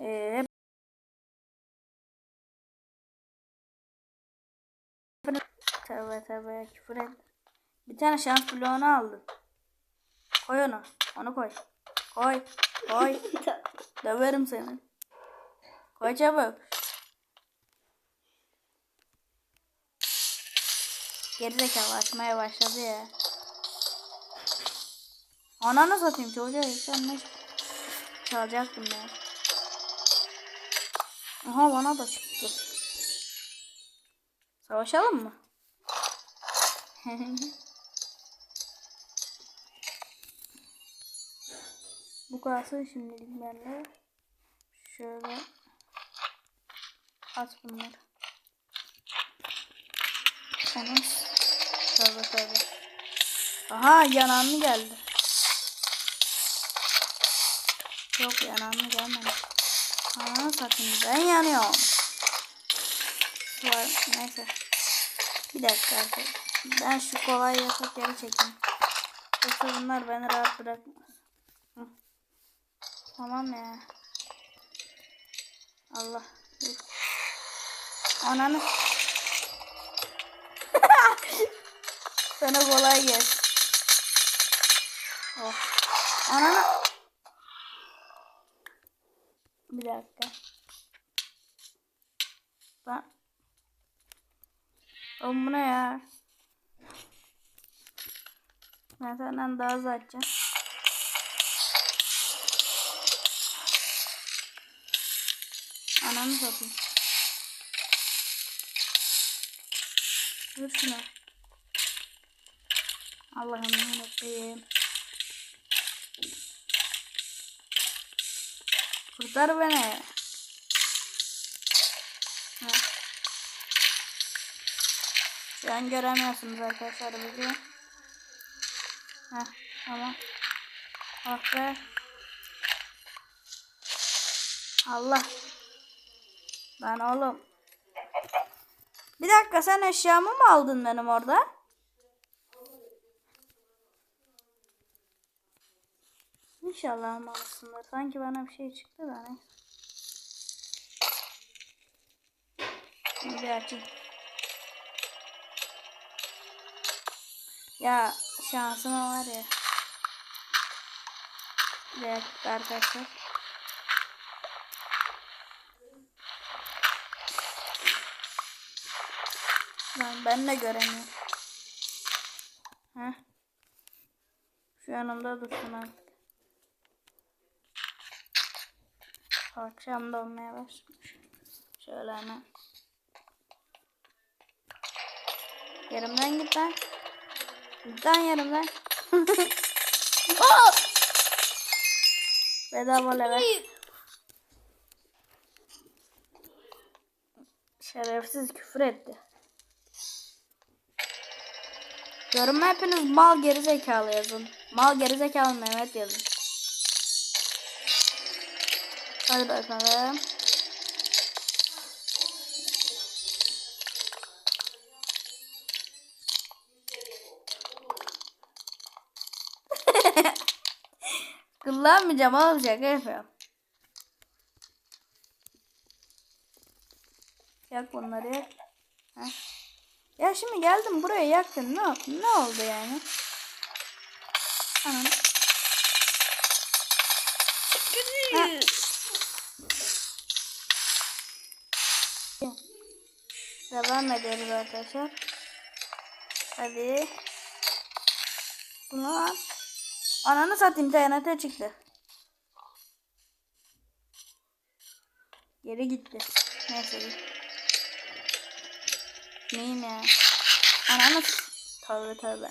Ee, Tövbe tövbe küfür et. Bir tane şans bloğunu aldım. Koy onu. Onu koy. Koy. Koy. Döverim seni. Koy çabuk. Gerizekalı açmaya başladı ya. Ananı satayım çocuğa sen ne çalacaktım ya. Aha bana da çıktı. Savaşalım mı? Bu kalsın şimdilik bende. Şöyle at bunları. Onun tövbe tövbe. Aha yananlı geldi. Yok yananlı gelmedi. Aa sakın ben yanıyorum. Var neyse. Bir dakika arkadaşlar. Ben şu kolay yasak yere çekeyim. Yoksa bunlar beni rahat bırakmaz. Hı. Tamam ya. Allah. Dur. Ananı. Sana kolay gelsin. Oh. Ananı. Bir dakika. Ben... Oğlum bu ne ya? Ben senden daha hızlı. Ananı satayım. Dur şuna. Allah'ım yarabbim. Kurtar beni. Ha. Şu an göremiyorsunuz arkadaşlar bizi. Heh, tamam. Ah be. Allah. Lan oğlum. Bir dakika sen eşyamı mı aldın benim orada? İnşallah almalısındır. Sanki bana bir şey çıktı da ne. Şimdi. Ya şansıma var ya. Bir arkadaşlar. Lan ben de göremiyorum. Heh. Şu yanımda dursun artık. Akşam da olmaya başlamış. Şöyle hemen. Yerimden git lan. Lan yerimden. Oh! Bedava level. Şerefsiz küfür etti. Yoruma hepiniz mal gerizekalı yazın. Mal gerizekalı Mehmet yazın. Hadi bakalım. Kullanmayacağım oğlum şaka. Yak bunları yak. Ya şimdi geldim buraya yaktın. Ne, ne oldu yani? Anam. Devam edelim arkadaşlar. Hadi. Bunu al. Ananı satayım TNT çıktı. Geri gitti. Neyse. Neyim ya? Ananı tövbe tövbe.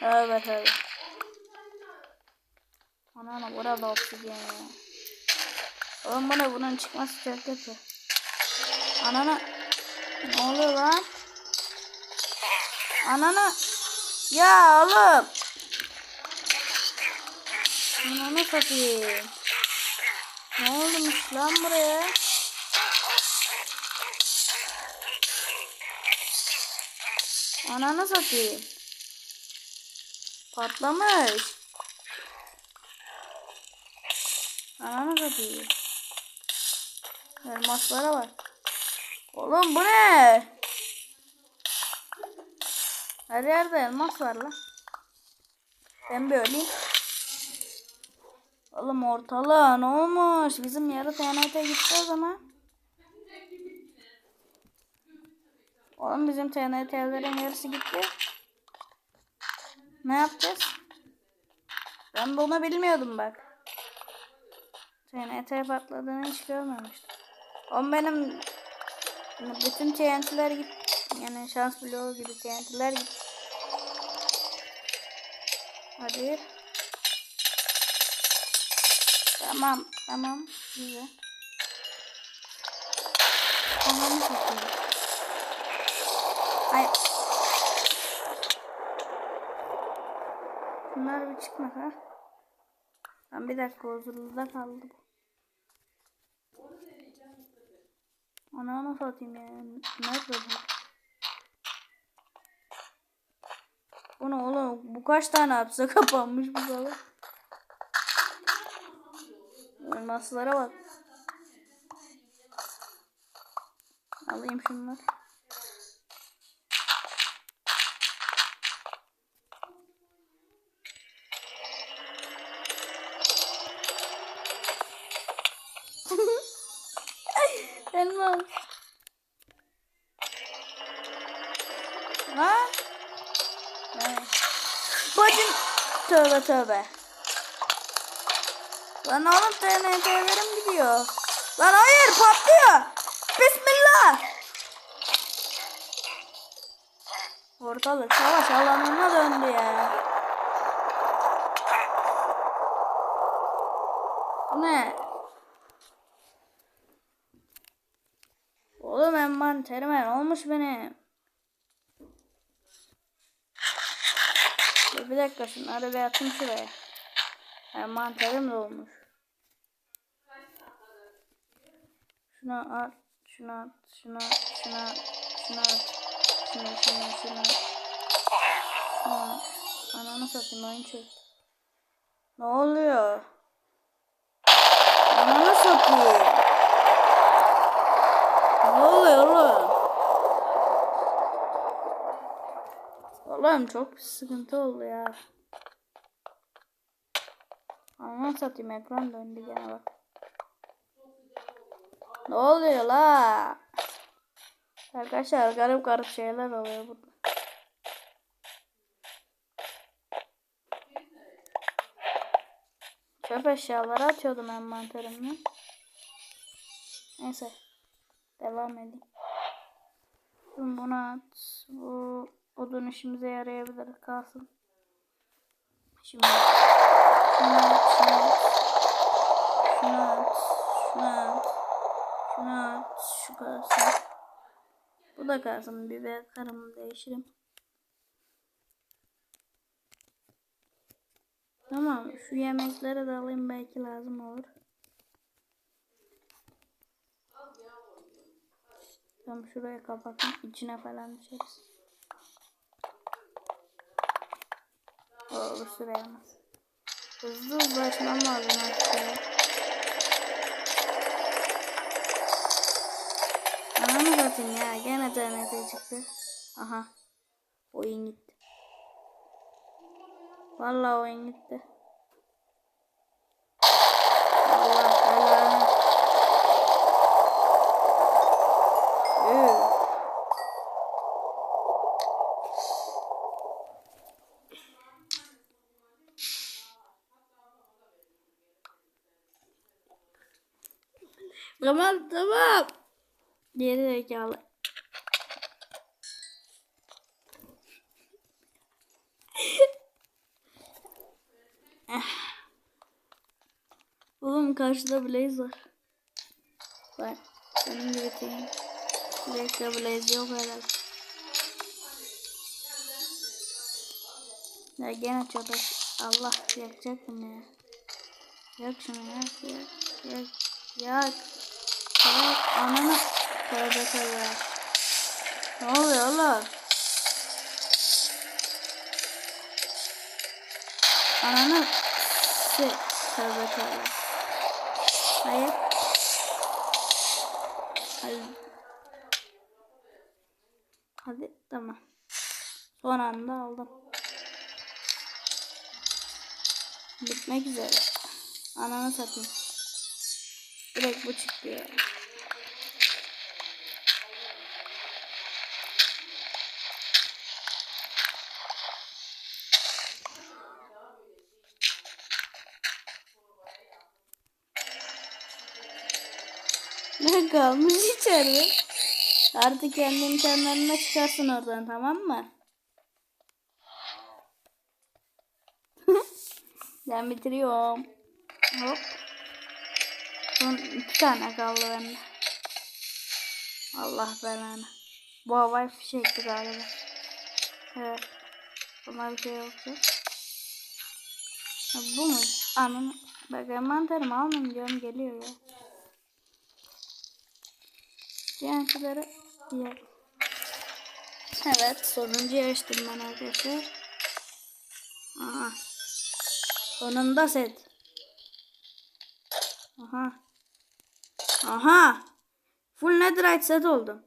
Tövbe tövbe. Ananı burada oksijen ya. Oğlum bu ne bunun çıkması çok kötü. Ananı ne oluyor lan? Ananı ya oğlum. Ananı satayım. Ne olmuş lan buraya? Ananı satayım. Patlamış. Ananı satayım. Elmaslara bak. Oğlum bu ne? Her yerde elmas var lan. Ben bir. Oğlum ortalığa ne olmuş? Bizim yarı TNT gitti o zaman. Oğlum bizim TNT'lerin yarısı gitti. Ne yapacağız? Ben bunu bilmiyordum bak. TNT patladığını hiç görmemiştim. Oğlum benim bütün TNT'ler gitti. Yani şans bloğu gibi TNT'ler gitti. Hadi. Tamam, tamam. Güzel. Tamam, satayım. Ay. Bunlar bir çıkmasa. Ben bir dakika huzurluda kaldım. Ana nasıl atayım ya? Nerede bu? Bu ne oğlum? Bu kaç tane hapse kapanmış bu salak? Elmaslara bak. Alayım şunları. Elmas. Lan. Evet. Bacım. Tövbe tövbe. Lan oğlum TNT'lerim gidiyor. Lan hayır patlıyor. Bismillah. Ortalık savaş alanına döndü ya. Ne? Oğlum envanterim olmuş benim. Bir dakika şunları bir atayım şuraya. Envanterim de olmuş. Şuna at, şuna at, şuna, şuna, şuna at. Şuna, şuna, şuna. Şuna. Ananı satayım oyun çek. Ne oluyor? Ananı satayım. Oluyor oğlum? Oğlum çok sıkıntı oldu ya. Ananı satayım ekran döndü gene bak. Ne oluyor la? Arkadaşlar garip garip şeyler oluyor burada. Çöp eşyaları atıyordum envanterimden. Neyse. Devam edeyim. Bunu at. Bu odun işimize yarayabilir. Kalsın. Şimdi şunu at, şunu at. Şunu at, şunu at. Şu kalsın. Bu da kalsın. Bir ve karımı değişirim. Tamam. Şu yemekleri de alayım. Belki lazım olur. Tamam şuraya kapatın. İçine falan düşeriz. O süre yalnız. Hızlı hızlı açmam lazım artık ya. Ananı satayım ya. Gene TNT çıktı. Aha. Oyun gitti. Vallahi oyun gitti. Allah belanı. Üh. Tamam tamam. Geri zekalı. Oğlum karşıda Blaze var. Bak senin gibi değil. Blaze'de Blaze yok herhalde. Ya gene çadır. Allah yakacaktım ya. Yak şunu yak yak yak yak. Yak ananı. Tövbe tövbe. Ne oluyor oğlum? Ananı. Se tövbe tövbe. Hayır. Hadi. Hadi tamam. Son anda aldım. Bitmek üzere. Ananı satayım. Direkt bu çıktı. Ne kalmış içeride? Artık kendi imkanlarına çıkarsın oradan tamam mı? ben bitiriyorum. Hop. Son iki tane kaldı bende. Allah belanı. Bu havai fişekti galiba. Evet. Buna bir şey yoktu. Bu mu? Anam. Bak envanterimi almayayım diyorum geliyor ya. Diğerleri diğer. Evet sonuncu yarıştım ben arkadaşlar. Aha. Sonunda set. Aha. Aha. Full netherite set oldum.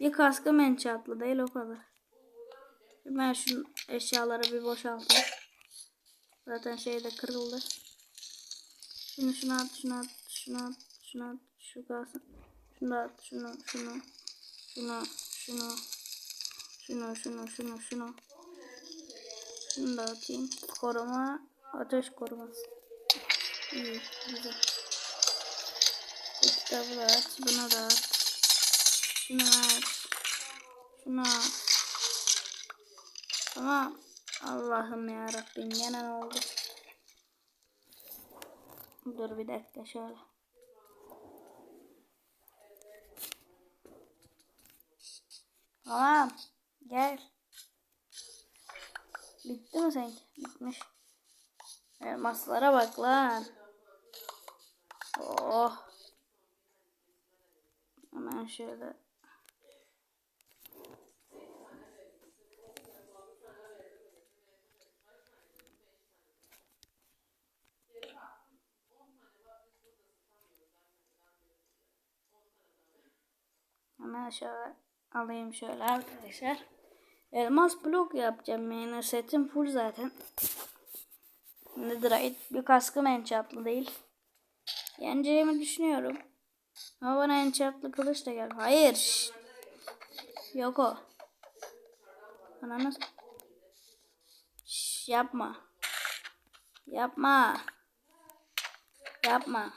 Bir kaskım enchantlı değil o kadar. Ben şu eşyaları bir boşaltayım. Zaten şey de kırıldı. Şunu şunu at, şunu at, şunu at, şunu at, şu kalsın. Şunu at, şunu, şunu, şunu, şunu, şunu, şunu, şunu, şunu. Şunu da atayım. Koruma, ateş koruması. İyi, güzel. Da at, bunu da at. Şunu at. Şunu at. Tamam. Allah'ım ya Rabbim gene ne oldu? Dur bir dakika şöyle. Tamam. Gel. Bitti mi sanki? Bitmiş. Elmaslara bak lan. Oh. Hemen şöyle. Hemen şöyle alayım şöyle arkadaşlar. Elmas blok yapacağım yani setim full zaten. Netherite bir kaskım enchantlı değil. Yeneceğimi düşünüyorum. Ama bana enchantlı kılıç da gel. Hayır. Yok o. Bana nasıl? Yapma. Yapma. Yapma.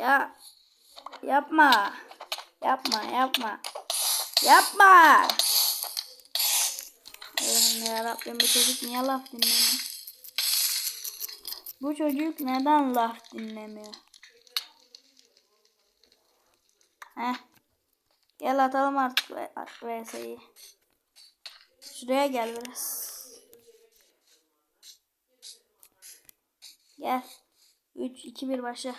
Ya. Yapma. Yapma, yapma. Yapma. Allah'ım yarabbim bu çocuk niye laf dinlemiyor? Bu çocuk neden laf dinlemiyor? Heh. Gel atalım artık VS'yi. Şuraya gel biraz. Gel. 3, 2, 1 başla.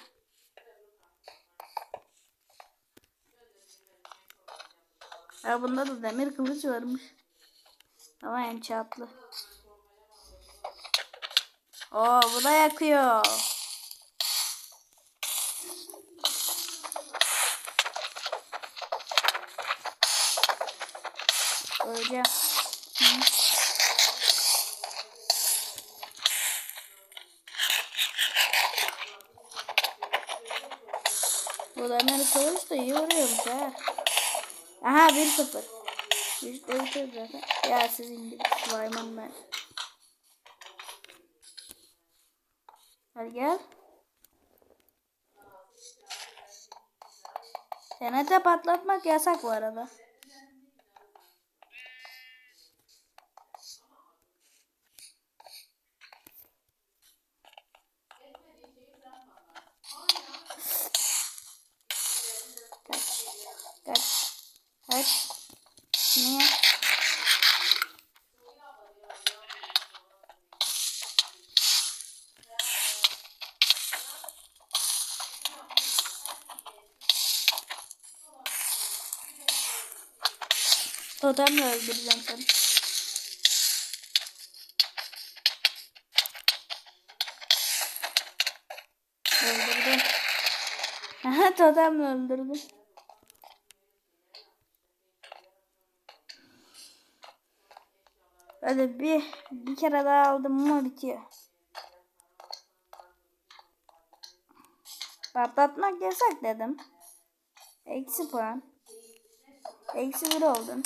Ya bunda da demir kılıç varmış. Ama enchantlı. Oo bu da yakıyor. Öleceğim. Hı. Bu demir kılıç da iyi vuruyormuş ha. Aha 1-0. İşte bitir zaten. Ya sizin gibi slime'ım ben. Hadi gel. TNT patlatmak yasak bu arada. Kaç. Kaç. Niye? Totemle öldüreceğim seni. Öldürdüm. Aha totemle öldürdüm. Hadi bir, bir kere daha aldım mı bitiyor. Patlatmak yasak dedim. Eksi puan. Eksi bir oldun.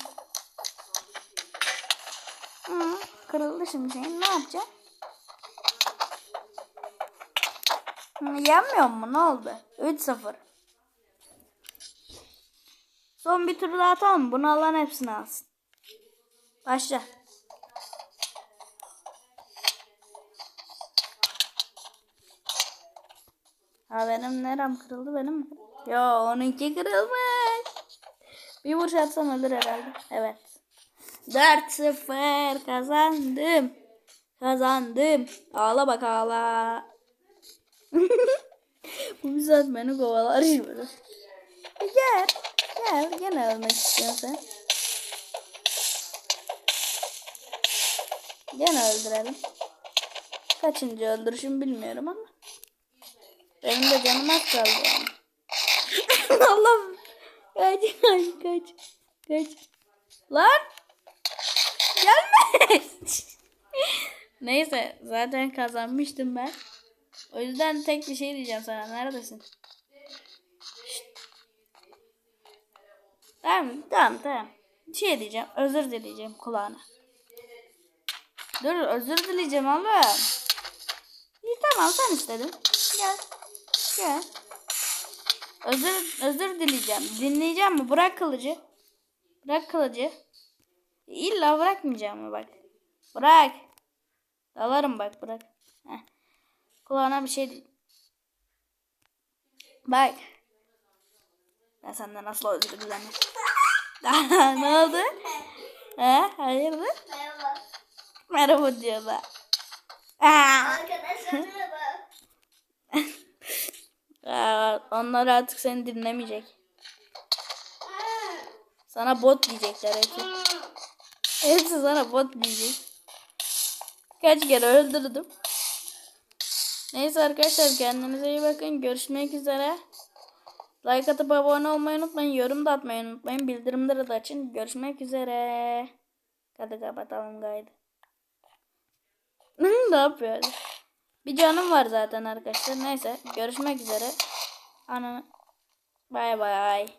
Hı, kırıldı şimdi şeyin. Ne yapacağım? Hı, yenmiyor mu? Ne oldu? 3-0. Son bir tur daha atalım. Bunu alan hepsini alsın. Başla. Ha benim nerem kırıldı benim mi? Yo onunki kırılmış. Bir vuruş atsam ölür herhalde. Evet. 4-0 kazandım. Kazandım. Ağla bak ağla. Bu bizzat beni kovalar şimdi. E gel. Gel. Gene ölmek istiyorsun sen. Gene öldürelim. Kaçıncı öldürüşüm bilmiyorum ama. Benim de canım az kaldı yani. Allah'ım. Kaç kaç kaç. Kaç. Lan. Gelme. Neyse zaten kazanmıştım ben. O yüzden tek bir şey diyeceğim sana. Neredesin? Tamam tamam tamam. Bir şey diyeceğim. Özür dileyeceğim kulağına. Dur özür dileyeceğim oğlum. İyi tamam sen istedin. Gel. Gel. Özür, özür dileyeceğim. Dinleyeceğim mi? Bırak kılıcı. Bırak kılıcı. İlla bırakmayacağım mı bak. Bırak. Dalarım bak bırak. Heh. Kulağına bir şey Bak. Ben senden nasıl özür dilerim. ne oldu? He? Hayırdır? Merhaba. Merhaba diyorlar. Aa. Arkadaşlar merhaba. Onlar artık seni dinlemeyecek. Sana bot diyecekler hepsi. Hepsi sana bot diyecek. Kaç kere öldürdüm. Neyse arkadaşlar kendinize iyi bakın. Görüşmek üzere. Like atıp abone olmayı unutmayın. Yorum da atmayı unutmayın. Bildirimleri de açın. Görüşmek üzere. Hadi kapatalım kaydı. ne yapıyor? Bir canım var zaten arkadaşlar. Neyse görüşmek üzere. Ananı. Bay bay.